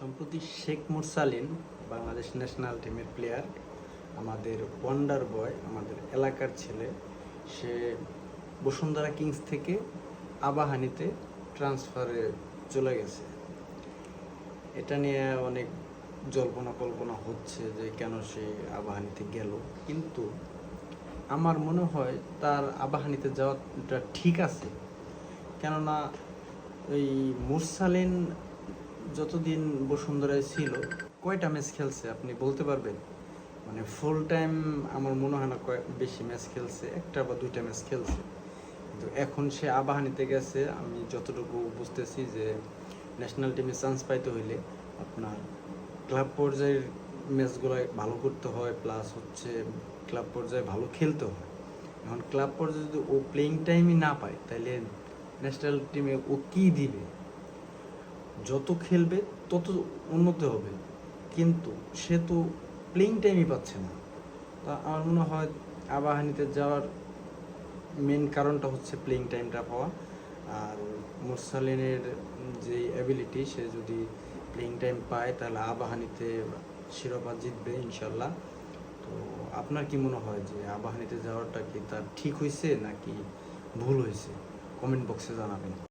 সম্প্রতি শেখ মুরসালিন, বাংলাদেশ ন্যাশনাল টিমের প্লেয়ার আমাদের ওয়ান্ডার বয় আমাদের এলাকার ছেলে, সে বসুন্ধরা কিংস থেকে আবাহানিতে ট্রান্সফারে চলে গেছে। এটা নিয়ে অনেক জল্পনা কল্পনা হচ্ছে যে কেন সে আবাহানিতে গেল। কিন্তু আমার মনে হয় তার আবাহানিতে যাওয়াটা ঠিক আছে। কেননা ওই মুরসালিন যতদিন বসুন্ধরায় ছিল, কয়টা ম্যাচ খেলছে আপনি বলতে পারবেন? মানে ফুল টাইম আমার মনে হয় না কয় বেশি ম্যাচ খেলছে, একটা বা দুইটা ম্যাচ খেলছে। কিন্তু এখন সে আবাহানিতে গেছে, আমি যতটুকু বুঝতেছি যে ন্যাশনাল টিমে চান্স পাইতে হইলে আপনার ক্লাব পর্যায়ের ম্যাচগুলো ভালো করতে হয় প্লাস হচ্ছে ক্লাব পর্যায়ে ভালো খেলতে হয়। এখন ক্লাব পর্যায়ে যদি ও প্লেইং টাইমই না পায় তাহলে ন্যাশনাল টিমে ও কী দিবে? যত খেলবে, তত উন্নতি হবে। কিন্তু সে তো প্লেইং টাইমই পাচ্ছে না। তা আমার মনে হয় আবাহানিতে যাওয়ার মেন কারণটা হচ্ছে প্লেইং টাইমটা পাওয়া। আর মুরসালিনের যে অ্যাবিলিটি সে যদি প্লেইং টাইম পায়, তাহলে আবাহানিতে শিরোপা জিতবে ইনশাল্লাহ তো আপনার কি মনে হয় যে আবাহানিতে যাওয়াটা কি তার ঠিক হয়েছে নাকি ভুল হয়েছে কমেন্ট বক্সে জানাবেন।